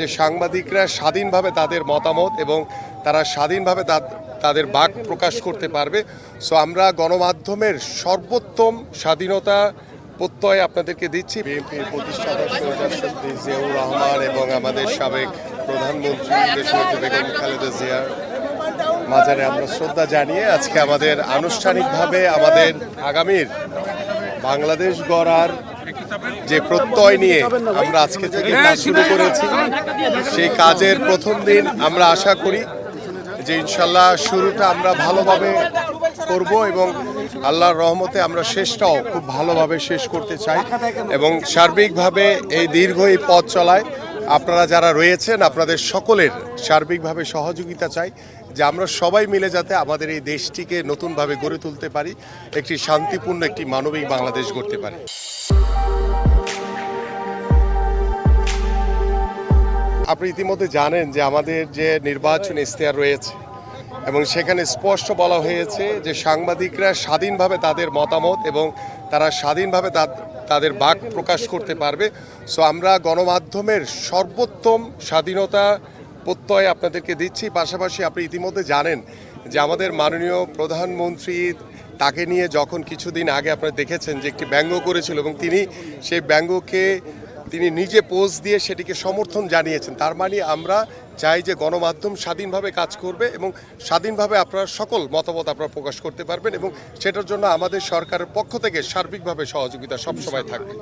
যে সাংবাদিকরা স্বাধীনভাবে তাদের মতামত এবং তারা স্বাধীনভাবে তাদের বাক প্রকাশ করতে পারবে। সো আমরা গণমাধ্যমের সর্বোত্তম স্বাধীনতা প্রত্যয় আপনাদেরকে দিচ্ছি। বিএনপির প্রতিষ্ঠাতা জিয়াউর রহমান এবং আমাদের সাবেক প্রধানমন্ত্রী বেগম খালেদা জিয়ার মাঝারে আমরা শ্রদ্ধা জানিয়ে আজকে আমাদের আনুষ্ঠানিকভাবে আমাদের আগামীর বাংলাদেশ গড়ার যে প্রত্যয় নিয়ে আমরা আজকে থেকে কাজ শুরু করেছি সেই কাজের প্রথম দিন আমরা আশা করি যে ইনশাল্লাহ শুরুটা আমরা ভালোভাবে করব এবং আল্লাহর রহমতে আমরা শেষটাও খুব ভালোভাবে শেষ করতে চাই এবং সার্বিকভাবে এই দীর্ঘ এই পথ চলায় আপনারা যারা রয়েছেন আপনাদের সকলের সার্বিকভাবে সহযোগিতা চাই যে আমরা সবাই মিলে যাতে আমাদের এই দেশটিকে নতুনভাবে গড়ে তুলতে পারি একটি শান্তিপূর্ণ একটি মানবিক বাংলাদেশ গড়তে পারি। আপনি ইতিমধ্যে জানেন যে আমাদের যে নির্বাচন ইশতেহার রয়েছে এবং সেখানে স্পষ্ট বলা হয়েছে যে সাংবাদিকরা স্বাধীনভাবে তাদের মতামত এবং তারা স্বাধীনভাবে তাদের বাক প্রকাশ করতে পারবে। সো আমরা গণমাধ্যমের সর্বোত্তম স্বাধীনতা প্রত্যয় আপনাদেরকে দিচ্ছি। পাশাপাশি আপনি ইতিমধ্যে জানেন যে আমাদের মাননীয় প্রধানমন্ত্রী তাকে নিয়ে যখন কিছুদিন আগে আপনারা দেখেছেন যে একটি ব্যঙ্গ করেছিল এবং তিনি সেই ব্যঙ্গকে তিনি নিজে পোজ দিয়ে সেটিকে সমর্থন জানিয়েছেন। তার মানে আমরা চাই যে গণমাধ্যম স্বাধীনভাবে কাজ করবে এবং স্বাধীনভাবে আপনারা সকল মতামত আপনারা প্রকাশ করতে পারবেন এবং সেটার জন্য আমাদের সরকারের পক্ষ থেকে সার্বিকভাবে সহযোগিতা সবসময় থাকবে।